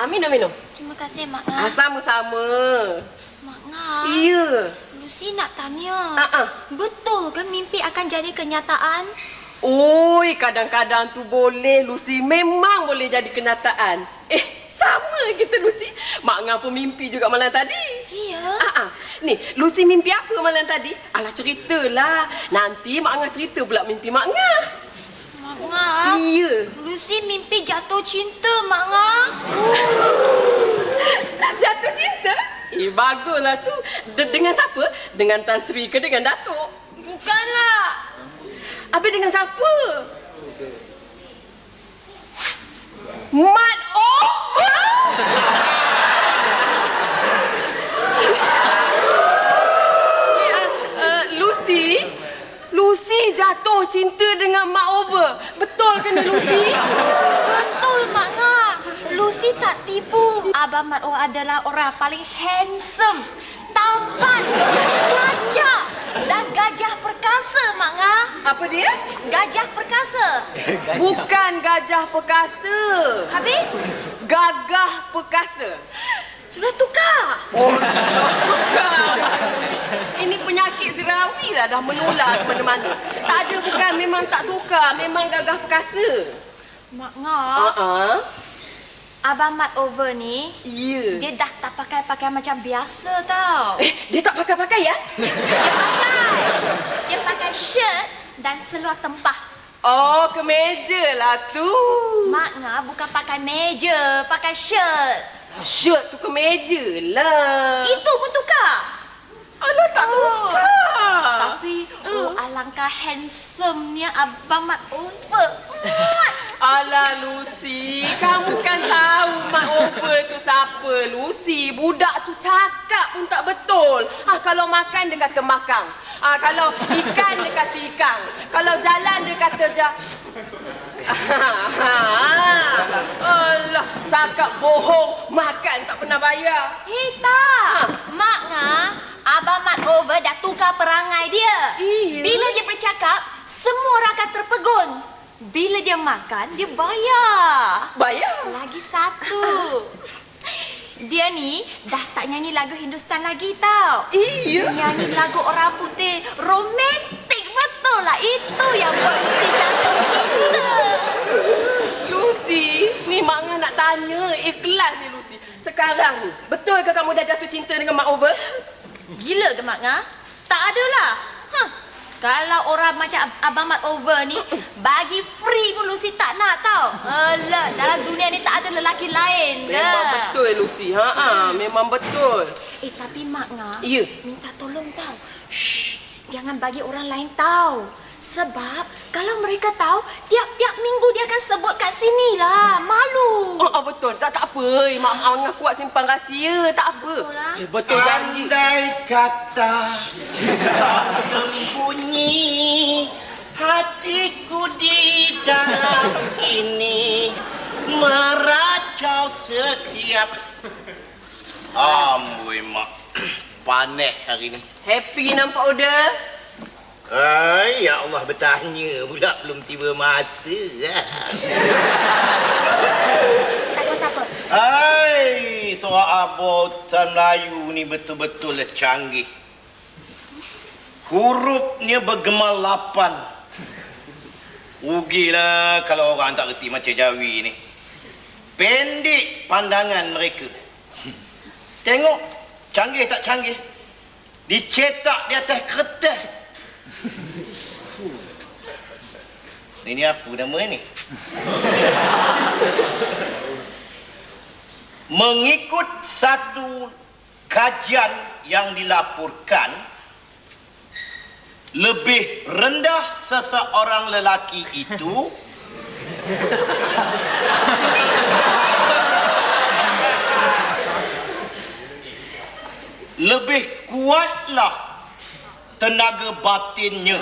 kasih, Mak Ah, Nga. sama-sama. Mak Nga, Iya. Lucy nak tanya. Ah, ah. Betul ke mimpi akan jadi kenyataan? Oi, kadang-kadang tu boleh Lucy memang boleh jadi kenyataan. Eh, sama kita Lucy. Mak Ngah pun mimpi juga malam tadi. Iya. Ah, ah. Ni, Lucy mimpi apa malam tadi? Alah ceritalah. Nanti Mak Ngah cerita pula mimpi Mak Ngah. Nga, Iya. Lucy mimpi jatuh cinta, Mak Nga. Jatuh cinta? Eh, baguslah tu. De- dengan siapa? Dengan Tan Sri ke dengan Datuk? Bukanlah. Habis dengan siapa? Mat over! Ni, ah, ah, Lucy? Lucy jatuh cinta dengan Mak Over. Betul ke ni Lucy? Betul, Mak Nga. Lucy tak tipu. Abang Mat Oh adalah orang paling handsome, tampan, gajah dan gajah perkasa, Mak Nga. Apa dia? Gajah perkasa. Bukan gajah perkasa. Habis? Gagah perkasa. Sudah tukar. Bukan. Ini penyakit sirawi lah dah menular ke mana-mana. Tak ada bukan memang tak tukar. Memang gagah perkasa. Mak Nga, Uh-uh. Abang Mat Over ni, Ya. dia dah tak pakai pakaian macam biasa tau. Eh, dia tak pakai pakaian? Dia pakai. Dia pakai shirt dan seluar tempah. Oh, kemeja lah tu. Mak Nga bukan pakai meja, pakai shirt. Shirt tu kemeja lah. Itu pun tukar. Alah, tak Oh. tukar. Tapi, oh alangkah handsome-nya Abang Mat Over. Alah Lucy, kamu kan tahu Mak Over tu siapa Lucy. Budak tu cakap pun tak betul. Ah kalau makan dia kata makan. Ah kalau ikan dia kata ikan. Kalau jalan dia kata ja. Alah, cakap bohong, makan tak pernah bayar. Eh tak. Mak Nga, Abang Mat Over dah tukar perangai dia. Iya. Bila dia bercakap, semua orang akan terpegun. Bila dia makan, dia bayar. Bayar. Lagi satu. Dia ni dah tak nyanyi lagu Hindustan lagi tau. Iya. Dia nyanyi lagu orang putih. Romantik betul lah. Itu yang buat Lucy jatuh cinta. Lucy, ni Mak Ngah nak tanya, ikhlas ni Lucy. Sekarang ni, betul ke kamu dah jatuh cinta dengan Mak Over? Gila ke Mak Nga? Tak adalah. Huh. Kalau orang macam Ab- Abang Mat Over ni bagi free pun Lucy tak nak tau. Alah, dalam dunia ni tak ada lelaki lain ke? Memang betul Lucy. Ha ah, memang betul. Eh tapi Mak Nga, Ya. minta tolong tau. Shh, jangan bagi orang lain tahu. Sebab kalau mereka tahu, tiap-tiap minggu dia akan sebut kat sini lah. Malu. Oh, oh betul. Tak tak apa. Mak Angah kuat simpan rahsia. Tak apa. Betul lah. Eh, betul janji. Andai kata tak sembunyi hatiku di dalam ini meracau setiap Amboi mak Panas hari ni Happy nampak Uda? Ay, ya Allah bertanya pula belum tiba masa lah. Tak apa, tak apa. Hai, soal abotan Melayu ni betul-betul lah canggih. Hurufnya bergema lapan. Rugilah kalau orang tak reti macam Jawi ni. Pendek pandangan mereka. Tengok, canggih tak canggih. Dicetak di atas kertas. Ini apa nama ni? mengikut satu kajian yang dilaporkan lebih rendah seseorang lelaki itu lebih kuatlah tenaga batinnya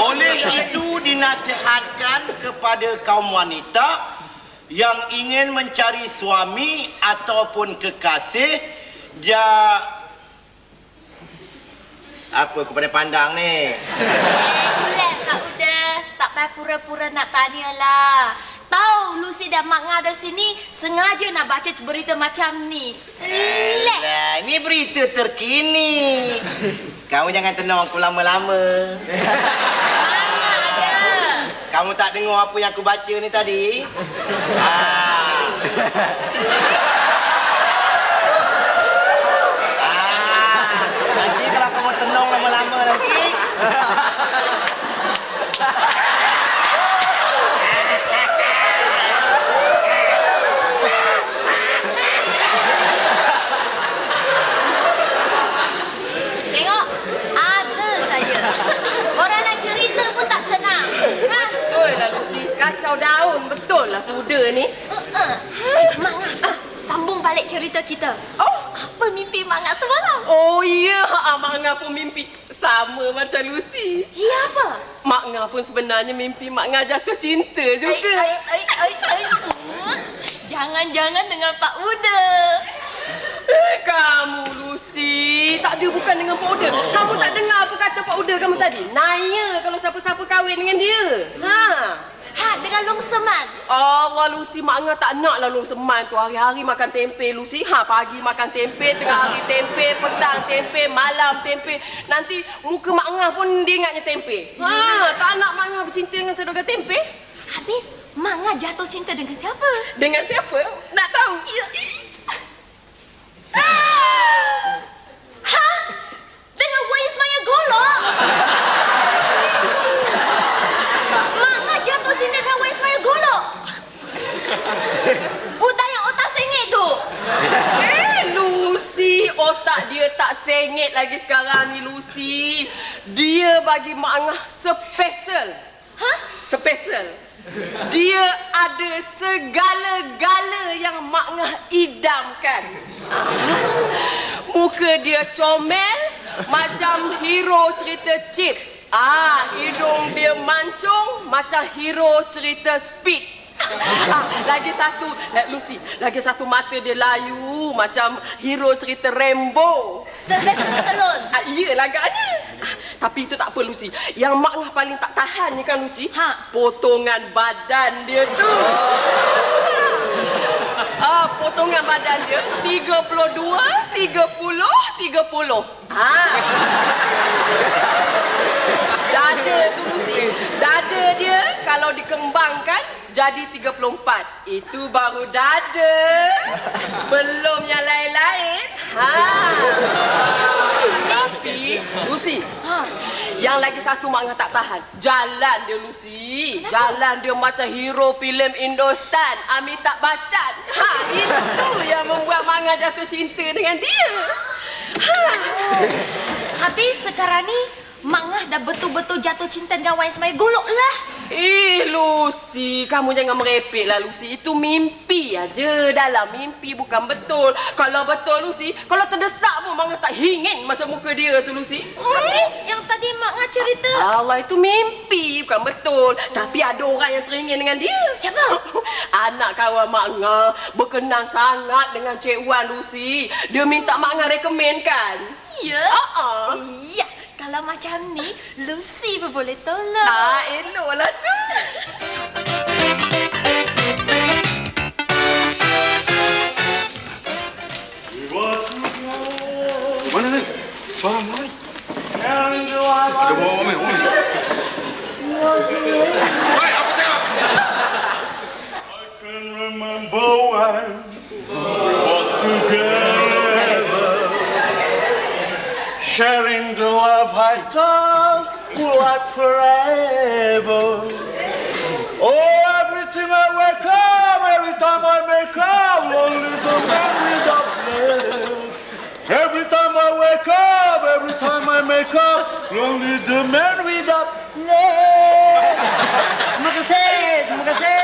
Oleh itu dinasihatkan kepada kaum wanita yang ingin mencari suami ataupun kekasih ja apa kepada pandang ni Eh, relax Kak Uda. Tak tak payah pura-pura nak tanya lah. Tahu Lucy dan Mak Ngah ada sini sengaja nak baca berita macam ni. Lek. Ini berita terkini. Kamu jangan tenang aku lama-lama. Mana ada? Kamu tak dengar apa yang aku baca ni tadi? Ah. Ah, nanti kalau kamu tenang lama-lama nanti. Tengok, ada saja. Orang nak cerita pun tak senang. Ha? Betul lah Lucy. Kacau daun betul lah suda ni. Uh-uh. Eh, Mak Ngah, sambung balik cerita kita. Oh, Apa mimpi Mak Ngah semalam? oh ya. Mak Ngah pun mimpi sama macam Lucy. Ya apa? Mak Ngah pun sebenarnya mimpi Mak Ngah jatuh cinta juga. Ai, ai, ai, ai, ai. Jangan-jangan dengan Pak Uda. Eh, kamu Lucy. Tak ada bukan dengan Pak Uda. Kamu tak dengar apa kata Pak Uda kamu tadi? Naya kalau siapa-siapa kahwin dengan dia. Ha. Ha, dengan Long Seman. Allah Lucy Mak Ngah tak nak lah Long Seman tu Hari-hari makan tempe Lucy Ha pagi makan tempe Tengah hari tempe Petang tempe Malam tempe Nanti muka Mak Ngah pun dia ingatnya tempe Ha tak nak Mak Ngah bercinta dengan sedoga tempe Habis Mak Ngah jatuh cinta dengan siapa? Dengan siapa? Nak tahu? Ya. Ha? Dengan Wais Maya Golok? Mak Ngah jatuh cinta dengan Wais Maya Golok? Budak yang otak sengit tu. Eh Lucy Otak dia tak sengit lagi sekarang ni Lucy Dia bagi Mak Ngah special Ha? Special dia ada segala-gala yang Mak Ngah idamkan. Muka dia comel macam hero cerita chip. Ah, hidung dia mancung macam hero cerita speed. Ah, lagi satu, eh, Lucy, lagi satu mata dia layu macam hero cerita Rambo. Sylvester Stallone. Ah, iya agaknya. Ah, tapi itu tak apa Lucy. Yang mak ngah paling tak tahan ni kan Lucy. Ha. Potongan badan dia tu. Ah, potongan badan dia 32, 30, 30. Ha. Dada tu Lucy. Dada dia kalau dikembangkan jadi 34. Itu baru dada. Belum yang lain-lain. Ha. Tapi, Lucy, Ha. yang lagi satu mak Ngah tak tahan. Jalan dia Lucy. Jalan dia macam hero filem Indostan. Amitabh Bachchan. Ha, itu yang membuat mak Ngah jatuh cinta dengan dia. Ha. Habis sekarang ni Mak Ngah dah betul-betul jatuh cinta dengan Wais Maya Golok lah. Eh, Lucy, kamu jangan merepek lah, Lucy. Itu mimpi aja. Dalam mimpi bukan betul. Kalau betul, Lucy, kalau terdesak pun Mak Ngah tak ingin macam muka dia tu, Lucy. Habis yang tadi Mak Ngah cerita. Allah itu mimpi bukan betul. Tapi ada orang yang teringin dengan dia. Siapa? Anak kawan Mak Ngah berkenan sangat dengan Cik Wan Lucy. Dia minta Mak Ngah rekomenkan. Ya. Ah, ah. Iya. Kalau macam ni, Lucy pun boleh tolong. Ah, eloklah tu. Mana ni? Suara mana ni? Ada bawa Omel, Omel. Oi, apa tengok? I can remember when sharing the love I thought would last forever. Oh, everything I wake up, every time I make up, only the memory of love. Every time I wake up, every time I make up, only the memory of love. Terima kasih.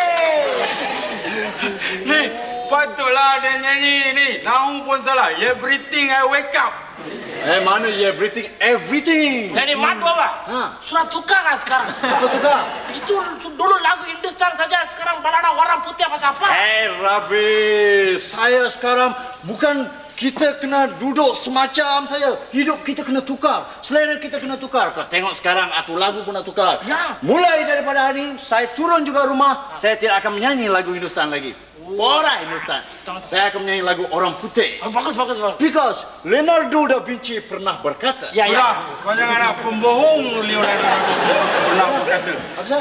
Ni, patutlah dia nyanyi ni. Nahu pun salah. Everything I wake up. Eh, mana ya everything, everything. Jadi madu apa? Ha. Surat tukar kan sekarang? Apa tu kak? Itu dulu lagu Hindustan saja, sekarang balada warna putih apa siapa? Eh, Rabi, saya sekarang bukan kita kena duduk semacam saya. Hidup kita kena tukar. Selera kita kena tukar. Kau tengok sekarang aku lagu pun nak tukar. Ya. Mulai daripada hari ini, saya turun juga rumah. Saya tidak akan menyanyi lagu Hindustan lagi. Orang Hindustan. Saya akan menyanyi lagu orang putih. Oh, bagus, bagus, bagus. Because Leonardo da Vinci pernah berkata. Ya, ya. Kau jangan nak pembohong Leonardo da Vinci. Pernah berkata.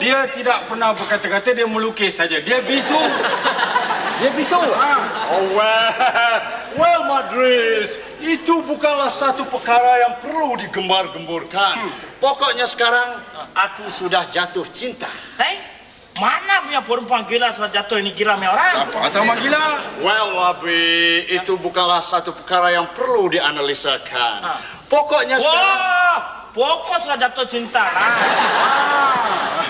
Dia tidak pernah berkata-kata, dia melukis saja. Dia bisu. Dia bisu. Oh well, well Madrid, itu bukanlah satu perkara yang perlu digembar-gemburkan. Pokoknya sekarang aku sudah jatuh cinta. Hei, mana punya perempuan gila sudah jatuh ini gila punya orang? Apa sama gila? Well, Abi, itu bukanlah satu perkara yang perlu dianalisakan. Pokoknya sekarang Wah, pokok sudah jatuh cinta lah.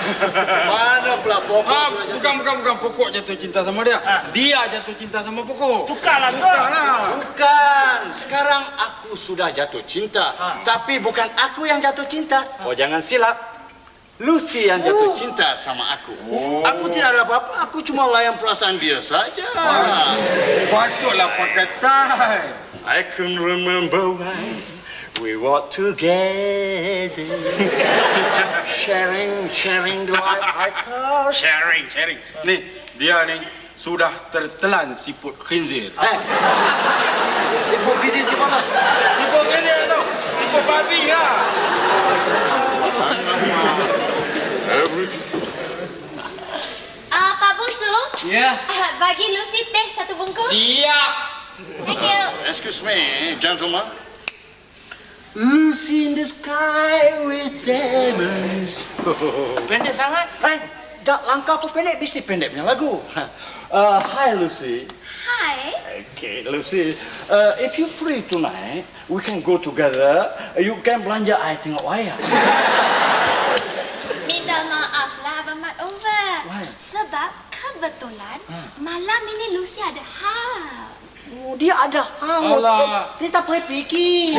mana pula pokok Ah, sudah jatuh bukan, bukan, bukan. Pokok jatuh cinta sama dia. Dia jatuh cinta sama pokok. Tukarlah tu. Bukan, sekarang aku sudah jatuh cinta. Tapi bukan aku yang jatuh cinta. Oh, jangan silap. Lucy yang jatuh cinta sama aku. Aku tidak ada apa-apa, aku cuma layan perasaan dia saja. Patutlah pakai tie. I can remember when we walked together. sharing, sharing the life I touch. Sharing, sharing. Ni, dia ni sudah tertelan siput khinzir. Eh, sibuk di sini apa? Siput khinzir tu. Siput babi lah. Ah, Pak Busu. Ya. Ah, bagi Lucy teh satu bungkus. Siap. Thank you. Excuse me, gentlemen. Lucy in the sky with diamonds. Pendek sangat. Eh, dah langkah apa pendek? Mesti pendek punya lagu. Uh, hi, Lucy. Hi. Okay, Lucy. Uh, if you free tonight, we can go together. You can belanja I tengok wayang. Minta maaf lah Abang Mat Over. Why? Sebab kebetulan malam ini Lucy ada hal. Oh, dia ada hal. Alah. Dia tak boleh fikir.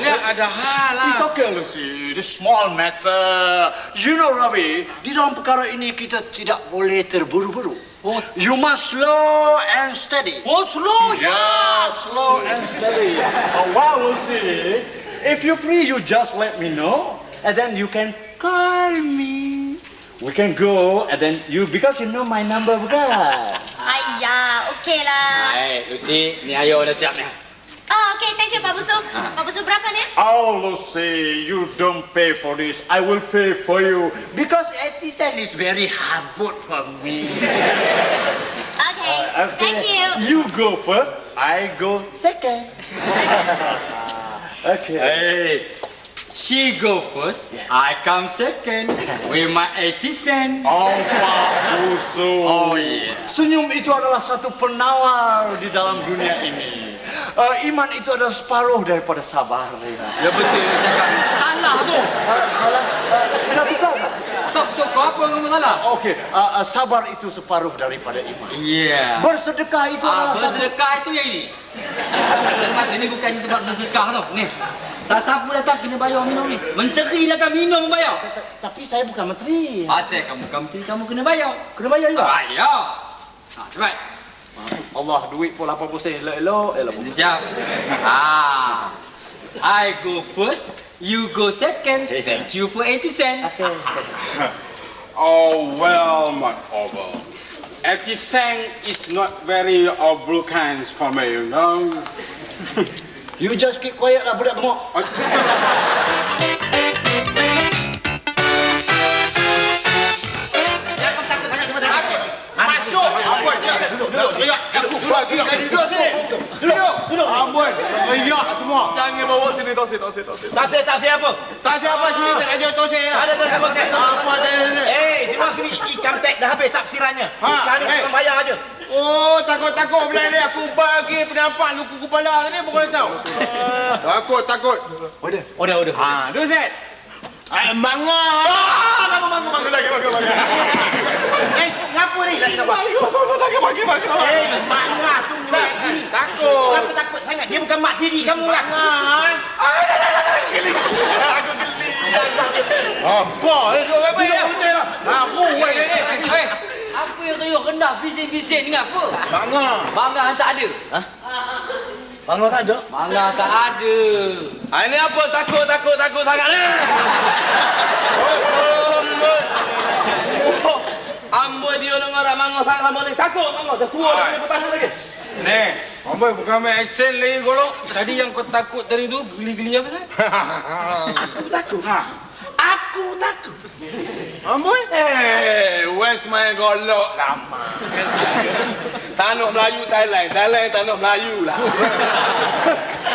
Dia ada hal lah. It's okay, Lucy. This small matter. You know, Ravi, di dalam perkara ini kita tidak boleh terburu-buru. You must slow and steady. Oh, slow ya. Yeah, slow and steady. Oh, wow, Lucy. If you're free, you just let me know, and then you can call me. We can go, and then you because you know my number, bukan? Ayah, okey lah. Hai, Lucy, ni ayo dah siap ni. Oh, okey. Thank you, Pak Busu. Pak Busu berapa ni? Oh, Lucy, you don't pay for this. I will pay for you because 80 cent is very habit for me. Uh, okay. Thank you. You go first. I go second. okay. Hey, she go first, I come second with my 80 cent. Oh, Pak Busu. Oh, yeah. Senyum itu adalah satu penawar di dalam dunia ini. Eh, iman itu adalah separuh daripada sabar. Rina. Ya betul cakap. Salah tu. Eh, salah? Eh, sudah tukar tak? Tak betul kau apa kamu salah? Okey, eh, eh, sabar itu separuh daripada iman. Iya. Bersedekah itu Ah, adalah bersedekah itu yang ini. Mas ini bukan tempat bersedekah tu. Ni. Siapa datang kena bayar minum ni. Menteri datang minum bayar. Tapi saya bukan menteri. Asal kamu kamu menteri kamu kena bayar. Kena bayar juga. Bayar. Ha, cepat. Allah, duit pun 80 sen. Elok-elok. Elok. Sekejap. Ah. I go first, you go second. Thank you for 80 cent. Oh, well, my over. 80 cent is not very obligant for me, you know. You just keep quiet lah budak gemuk. Oh. Sini tosik tosik tosik. Tasik, tasik apa? Tasik apa sini? Tak ada tosik lah. Ada tosik. Apa ada ni? Eh, di mana sini income tax dah habis tafsirannya. Ha, Sekarang ni eh. bayar aja. Oh, takut-takut belah ni aku bagi pendapat luku kepala ni bukan tahu. Takut, takut. Order, order, order. Ha, dua set. Ay, mangga. Eh, ngapa ni? Lagi apa? Bagi, bagi, bagi. Eh, marah tu ni. Takut. Dia bukan mak tiri kamu lah. Jangan. Apa? Eh, duduk baik-baik lah. Betul lah. Aku buat dia ni. Hei, apa yang riuh rendah bising-bising ni apa? Mangga. Bangga tak ada. Ha? Mangga tak ada. Mangga tak ada. Ah, ini apa takut takut takut sangat ni? Amboi. Oh, amboi dia nak ngorang mangga sangat lama ni. Takut mangga dah tua dah petang lagi. Nih, Amboi bukan main action lagi golok. Tadi yang kau takut tadi tu geli-geli apa sih? Aku takut. Ha. Aku takut. Amboi. Eh, West main golok lama. Tanah Melayu Thailand, Thailand tanah Melayu lah.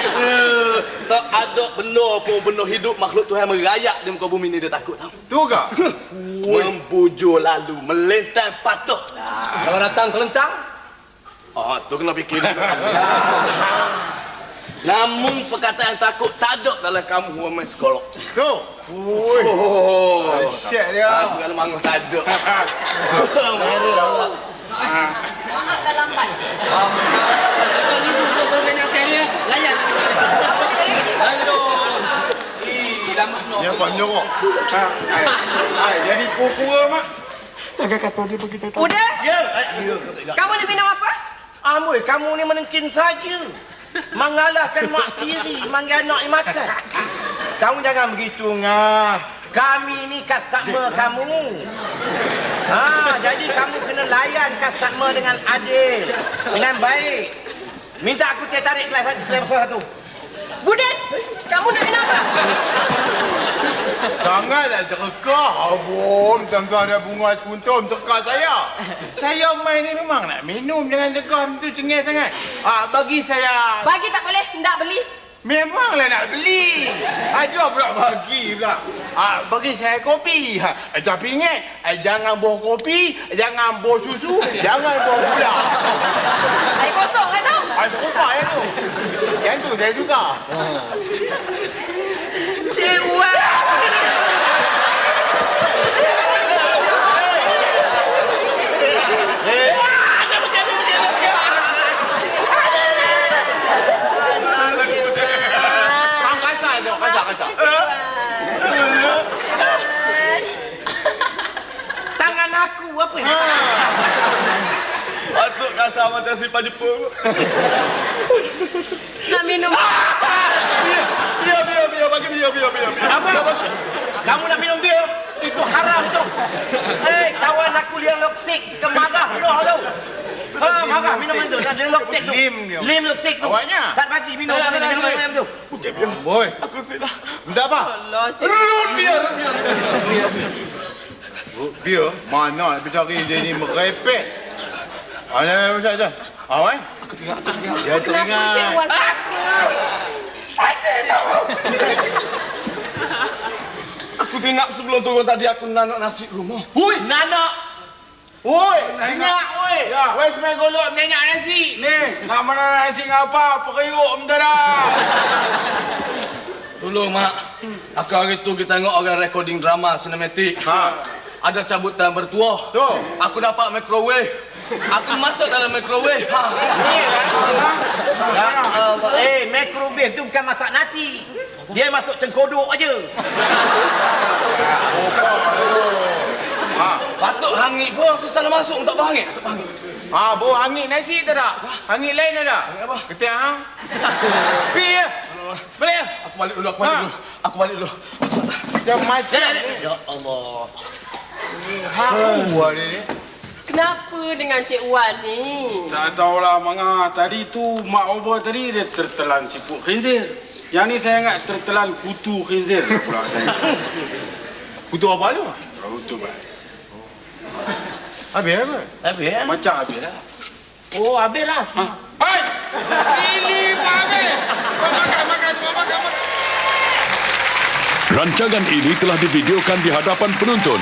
Eh, tak ada benda pun benda hidup makhluk Tuhan merayak di muka bumi ni dia takut tau. Tu ke? Membujur lalu, melentang patuh. Kalau datang kelentang, ah tu kena fikir dulu. Namun perkataan takut tak ada dalam kamu orang main sekolah. Tu. Ui. Oh, Asyik dia. Aku kalau mangus tak ada. Maaf dah lambat. Kau main hotel ni. Layan. Aduh. Ih, lama senok. Yang kau nyorok. Ha. Ai, jadi kura-kura mak. Udah? Ya, eh, ya, kau tak ingat. Kamu nak minum apa? Amboi, kamu ni menengkin saja. Mengalahkan mak tiri, manggil anak ni makan. Kamu jangan begitu, ngah. Kami ni customer kamu. Ha, jadi kamu kena layan customer dengan adil. Dengan baik. Minta aku tarik kelas satu. Buden, kamu nak apa? Janganlah terkah. Abom, tuan-tuan ada bunga sekuntum terkah saya. Saya main ni memang nak minum dengan tegah tu cengih sangat. Ah, bagi saya Bagi tak boleh, tak beli. Memanglah nak beli. Ada pula bagi pula. Ah, bagi saya kopi. Ha, tapi ingat, eh, jangan buah kopi, jangan buah susu, jangan buah gula. Air kosong kan tau? Ah, suka yang tu. Yang tu saya suka. Aku apa ni? Patut kasar macam si Jepun. Nak minum Biar, biar, biar. Bagi biar, biar, biar. Apa? Kamu nak minum bir? Itu haram tu. Hei, kawan aku yang loksik, suka marah loh tu. Ha, marah minum tu. Dia loksik tu. Lim dia. Lim loksik tu. Awaknya? Tak bagi minum. Tak, tak, tak, minum, tak. tu. Boy, Aku sudah. minta apa? Allah, Cik Rut, biar, biar. Dia mana nak bercari dia ni merepek. Ah, ni macam macam. Awan? Aku teringat, aku teringat. Dia Kenapa. Wan? Aku teringat sebelum turun tadi aku nanok nasi rumah. Hui! Nana. Oi, dengar oi. Ya. Wes main golok menyak nasi. Nih, nak mana nasi apa? Periuk mendadak. Tolong, Mak. Aku hari tu kita tengok orang recording drama sinematik. Ha. Ada cabutan bertuah. Tu. Aku dapat microwave. Aku masuk dalam microwave. Ha. Ya Allah. Eh, microwave tu bukan masak nasi. Dia masuk cengkodok aja. Ha. Patut hangit pun aku salah masuk tak berhangit. Tak berhangit. Ha, bu hangit nasi tak ada? Hangit lain ada? apa? Ketia hang. Pi ya. Boleh ya? Aku balik dulu, aku balik Ha. dulu. Aku balik dulu. Macam-macam. Ya Allah. Ha, buah dia ni. Kenapa dengan Cik Wan ni? Tak tahulah manga. Tadi tu mak oba tadi dia tertelan siput khinzir. Yang ni saya ingat tertelan kutu khinzir pula saya. Kutu apa tu? Kutu bah. Habis apa? Habis ya? Macam habis lah. Oh, habis lah. Hai! Ini pun habis. Kau makan, makan, kau makan, makan. Rancangan ini telah divideokan di hadapan penonton